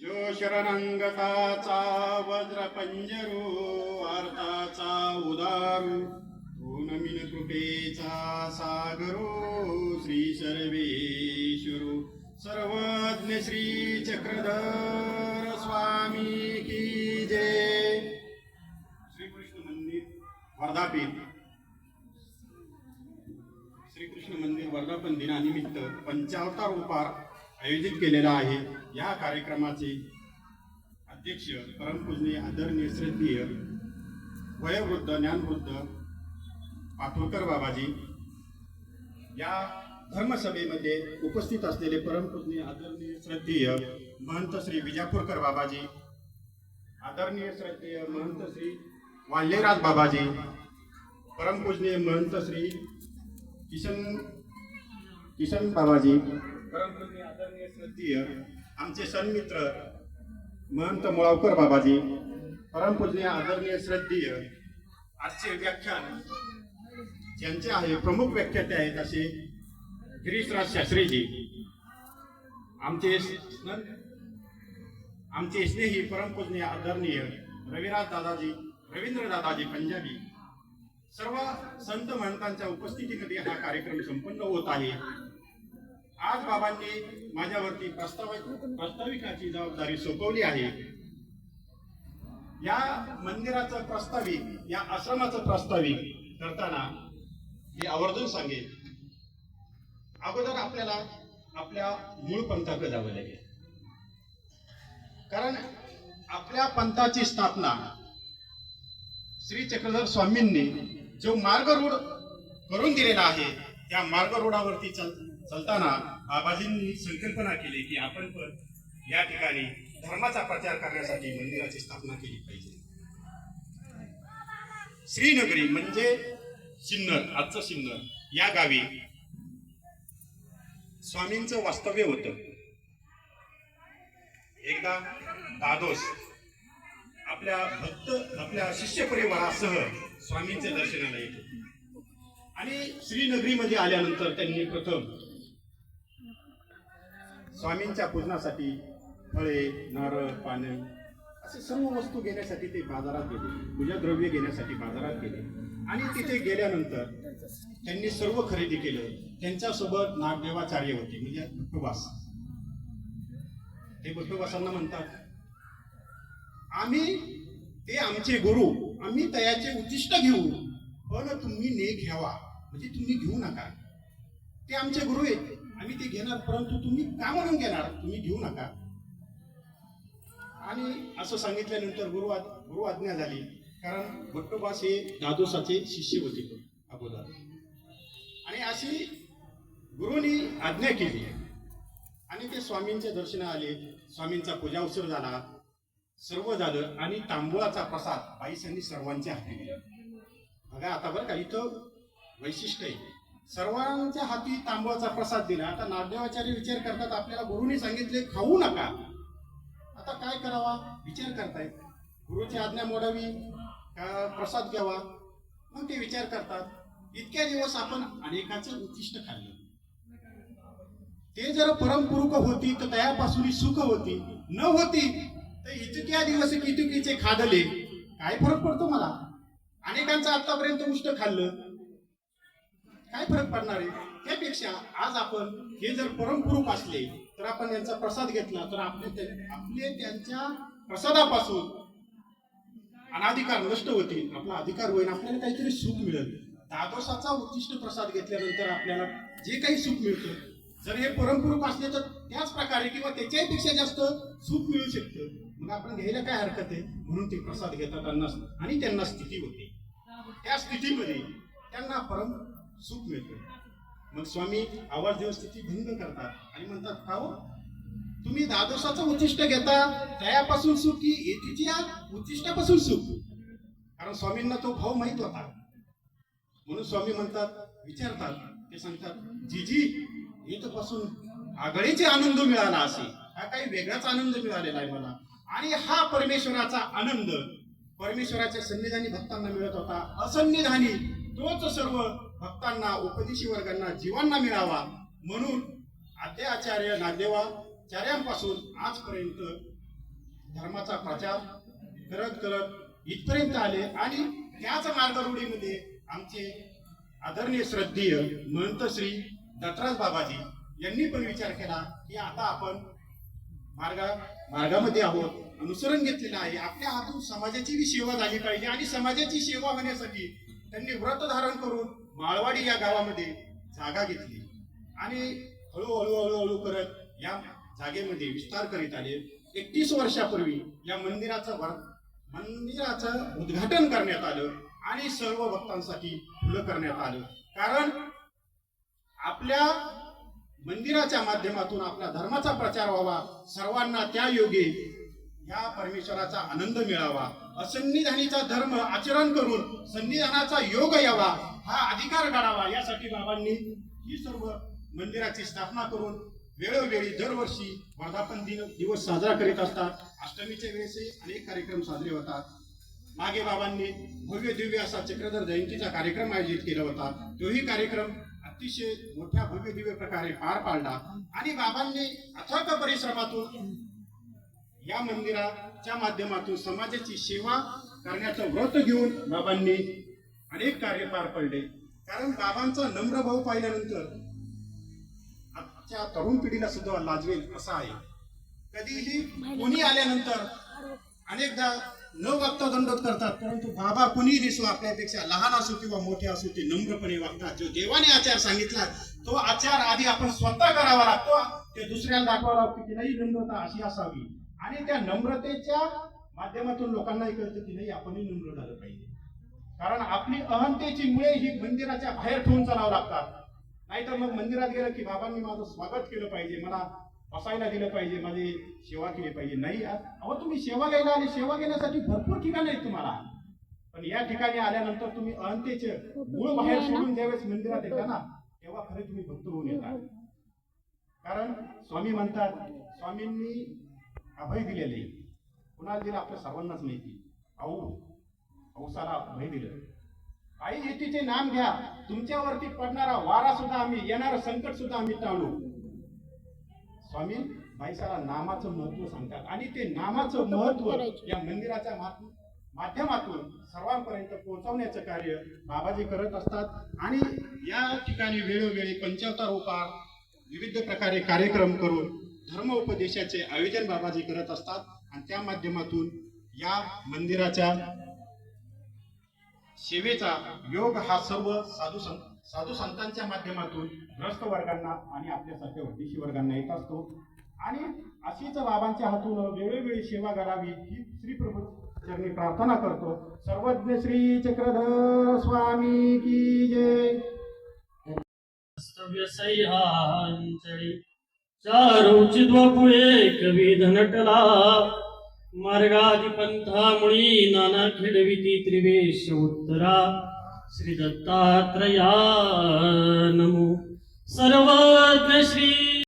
जो शरणंगताचा वज्रपंजरो अर्थाचा उदारू तो कृपेचा सागरो श्री सर्वेश्वरो सर्वज्ञ श्री चक्रधर स्वामी की जय। श्रीकृष्ण मंदिर वर्धापीठ श्रीकृष्ण मंदिर वर्धापन दिनानिमित्त पंचावतार उपार आयोजित केलेला आहे. या कार्यक्रमाचे अध्यक्ष परमपूजनी आदरणीय श्रद्धेय वयोवृद्ध ज्ञानवृद्ध पाथोळकर बाबाजी. या धर्मसभेमध्ये उपस्थित असलेले परमपूजनी आदरणीय श्रद्धेय महंत श्री विजापूरकर बाबाजी. आदरणीय श्रद्धेय महंत श्री वाल्यराज बाबाजी. परमपूजनीय महंत श्री किशन किशन बाबाजी. परमपूजनीय आदरणीय श्रद्धेय आमचे सन्मित्र महंत मुळावकर बाबाजी परमपूजनीय आदरणीय श्रद्धेय आजचे व्याख्यान ज्यांचे आहे प्रमुख व्याख्याते आहेत असे गिरीशराज शास्त्रीजी. आमचे आमचे स्नेही परमपूजनीय आदरणीय रविराज दादाजी रवींद्र दादाजी पंजाबी सर्व संत महंतांच्या उपस्थितीमध्ये हा कार्यक्रम संपन्न होत आहे. आज बाबांनी माझ्यावरती प्रस्ताविक प्रस्ताविकाची जबाबदारी सोपवली आहे. या मंदिराचं प्रस्ताविक या आश्रमाचं प्रस्ताविक करताना मी आवर्जून सांगेन. अगोदर आपल्याला आपल्या मूळ पंथाकडे जावं लागेल. कारण आपल्या पंथाची स्थापना श्री चक्रधर स्वामींनी जो मार्ग रूढ करून दिलेला आहे त्या मार्ग रोडावरती चल चलताना बाबाजींनी संकल्पना केली की आपण पण या ठिकाणी धर्माचा प्रचार करण्यासाठी मंदिराची स्थापना केली पाहिजे. श्रीनगरी म्हणजे सिन्नर आजचं सिन्नर. या गावी स्वामींचं वास्तव्य होतं. एकदा दादोस आपल्या भक्त आपल्या शिष्य परिवारासह स्वामींचे दर्शनाला येत. आणि श्रीनगरीमध्ये आल्यानंतर त्यांनी प्रथम स्वामींच्या पूजनासाठी फळे नारळ पाने असे सर्व वस्तू घेण्यासाठी ते बाजारात गेले. पूजाद्रव्य घेण्यासाठी बाजारात गेले. आणि तिथे गेल्यानंतर त्यांनी सर्व खरेदी केलं. त्यांच्यासोबत नागदेवाचार्य होते म्हणजे भट्टोबास ते भट्टोबासांना म्हणतात आम्ही ते आमचे गुरु आम्ही तयाचे उच्चिष्ट घेऊ पण तुम्ही ने घ्यावा. म्हणजे तुम्ही घेऊ नका. ते आमचे गुरु आहेत. आम्ही ते घेणार परंतु तुम्ही का म्हणून घेणार. तुम्ही घेऊ नका. आणि असं सांगितल्यानंतर गुरु गुरु आज्ञा झाली. कारण भट्टोबास हे दादोसाचे शिष्य होते. अगोदर. आणि अशी गुरुनी आज्ञा केली. आणि ते स्वामींचे दर्शन आले. स्वामींचा पूजा उत्सव झाला. सर्व झालं. आणि तांबुळाचा प्रसाद बाईसांनी सर्वांच्या हाती दिला. बघा आता बरं का इथं वैशिष्ट्य आहे. सर्वांच्या हाती तांबूळाचा प्रसाद दिला. आता नागदेवाचार्य विचार करतात आपल्याला गुरुनी सांगितले खाऊ नका. आता काय करावा? विचार करतायत. गुरुची आज्ञा मोडावी का प्रसाद घ्यावा? मग ते विचार करतात. इतक्या दिवस आपण अनेकाचं उद्दिष्ट खाल्लं. ते जर परमपुरुक होती तर त्यापासून सुख होती. न होती तर इतक्या दिवस कितुकीचे खादले. काय फरक पडतो मला? अनेकांचं आतापर्यंत उष्ट खाल्लं. काय फरक पडणार आहे? त्यापेक्षा आज आपण हे जर परमपुरुक असले तर आपण यांचा प्रसाद घेतला तर आपले आपले त्यांच्या प्रसादापासून अनाधिकार नष्ट होतील आपला अधिकार होईल आपल्याला काहीतरी सुख मिळेल. द्वादशाचा उद्दिष्ट प्रसाद घेतल्यानंतर आपल्याला जे काही सुख मिळतं जर हे परमपुरुष असले तर त्याच प्रकारे किंवा त्याच्याही पेक्षा जास्त सुख मिळू शकतं. मग आपण घ्यायला काय हरकत आहे? म्हणून ते प्रसाद घेतात त्यांना आणि त्यांना स्थिती होते. त्या स्थितीमध्ये त्यांना परम सुख मिळतं. मग स्वामी आवाज देऊन स्थिती भंग करतात आणि म्हणतात का हो? तुम्ही द्वादशाचं उद्दिष्ट घेता त्यापासून सुख की येतीच्या उद्दिष्टापासून सुख? कारण स्वामींना तो भाव माहीत होता. म्हणून स्वामी म्हणतात विचारतात ते सांगतात जीजी इथपासून आगळीचे आनंद मिळाला असे. हा काही वेगळाच आनंद मिळालेला आहे मला. आणि हा परमेश्वराचा आनंद परमेश्वराच्या सन्निधानी भक्तांना मिळत होता. असन्निधानी तोच सर्व भक्तांना उपदेशी वर्गांना जीवांना मिळावा म्हणून आद्य आचार्य नागदेवाचार्यांपासून आजपर्यंत धर्माचा प्रचार करत करत इथपर्यंत आले आणि त्याच मार्गरूढीमध्ये आमचे आदरणीय श्रद्धेय महंत श्री दत्तराज बाबाजी यांनी पण विचार केला की आता आपण मार्गा मार्गामध्ये आहोत अनुसरण घेतलेलं आहे. आपल्या हातून समाजाची बी सेवा झाली पाहिजे आणि समाजाची सेवा होण्यासाठी त्यांनी व्रत धारण करून माळवाडी या गावामध्ये जागा घेतली. आणि हळूहळू हळूहळू करत या जागेमध्ये विस्तार करीत आले. एकतीस वर्षापूर्वी या मंदिराचं मंदिराचं उद्घाटन करण्यात आलं आणि सर्व भक्तांसाठी खुलं करण्यात आलं. कारण आपल्या मंदिराच्या माध्यमातून आपल्या धर्माचा प्रचार व्हावा सर्वांना त्या योगे या परमेश्वराचा आनंद मिळावा. असंनिधानीचा धर्म आचरण करून संनिधानाचा योग यावा हा अधिकार घडावा यासाठी बाबांनी ही सर्व मंदिराची स्थापना करून वेळोवेळी दरवर्षी वर्धापन दिन दिवस साजरा करीत असतात. अष्टमीच्या वेळेसही अनेक कार्यक्रम साजरे होतात. मागे बाबांनी भव्य दिव्य असा चक्रधर जयंतीचा कार्यक्रम आयोजित केला होता. तोही कार्यक्रम अतिशय मोठ्या भव्य दिव्य प्रकारे पार पाडला आणि बाबांनी अथक परिश्रमातून या मंदिराच्या माध्यमातून समाजाची सेवा करण्याचं व्रत घेऊन बाबांनी अनेक कार्य पार पडले. कारण बाबांचा नम्र भाव पाहिल्यानंतर आजच्या तरुण पिढीला सुद्धा लाजवेल असा आहे. कधीही कोणी आल्यानंतर अनेकदा न वागता दंडोत करतात परंतु बाबा कुणी दिसो आपल्यापेक्षा लहान असो किंवा मोठे असो ते नम्रपणे वागतात. जो देवाने आचार सांगितला तो आचार आधी आपण स्वतः करावा लागतो. ते दुसऱ्याला दाखवावा लागतो की नाही नम्रता अशी असावी. आणि त्या नम्रतेच्या माध्यमातून लोकांनाही कळतं की नाही आपणही नम्र झालं पाहिजे. कारण आपली अहंतेची मुळे ही मंदिराच्या बाहेर ठेवून चालावं लागतात. नाहीतर मग मंदिरात गेलं की बाबांनी माझं स्वागत केलं पाहिजे मला बसायला दिलं पाहिजे माझी सेवा केली पाहिजे. नाही अहो तुम्ही सेवा घ्यायला आणि सेवा घेण्यासाठी भरपूर ठिकाण आहेत तुम्हाला. पण या ठिकाणी आल्यानंतर तुम्ही अहंतेचे मूळ बाहेर सोडून ज्यावेळेस मंदिरात येता ना तेव्हा खरे तुम्ही भक्त होऊन येता. कारण स्वामी म्हणतात स्वामींनी अभय दिलेले. कुणाला दिलं? आपल्या सर्वांनाच माहिती. औ औसाला अभय दिलं. आई येतीचे नाम घ्या. तुमच्यावरती पडणारा वारा सुद्धा आम्ही येणारं संकट सुद्धा आम्ही टाळू. स्वामी बाईसाला नामाचं महत्त्व सांगतात. आणि ते नामाचं महत्त्व या मंदिराच्या माध्यमातून सर्वांपर्यंत पोहोचवण्याचं कार्य बाबाजी करत असतात. आणि या ठिकाणी वेळोवेळी पंचावतार उपार विविध प्रकारे कार्यक्रम करून धर्म उपदेशाचे आयोजन बाबाजी करत असतात आणि त्या माध्यमातून या मंदिराच्या सेवेचा योग हा सर्व साधू संत साधू संतांच्या माध्यमातून ग्रस्त वर्गांना आणि आपल्यासारख्या उद्देशी वर्गांना येत असतो. आणि अशीच बाबांच्या हातून वेळोवेळी सेवा करावी ही श्री प्रभू चरणी प्रार्थना करतो. सर्वज्ञ श्री चक्रधर स्वामी की जय. व्यसह्यांचळी चारुचिद्वपुळे कवी धनटला मार्गादि पंथामुळी नाना खेडविती त्रिवेश उत्तरा। श्री दत्तात्रया नमो। सर्वज्ञ श्री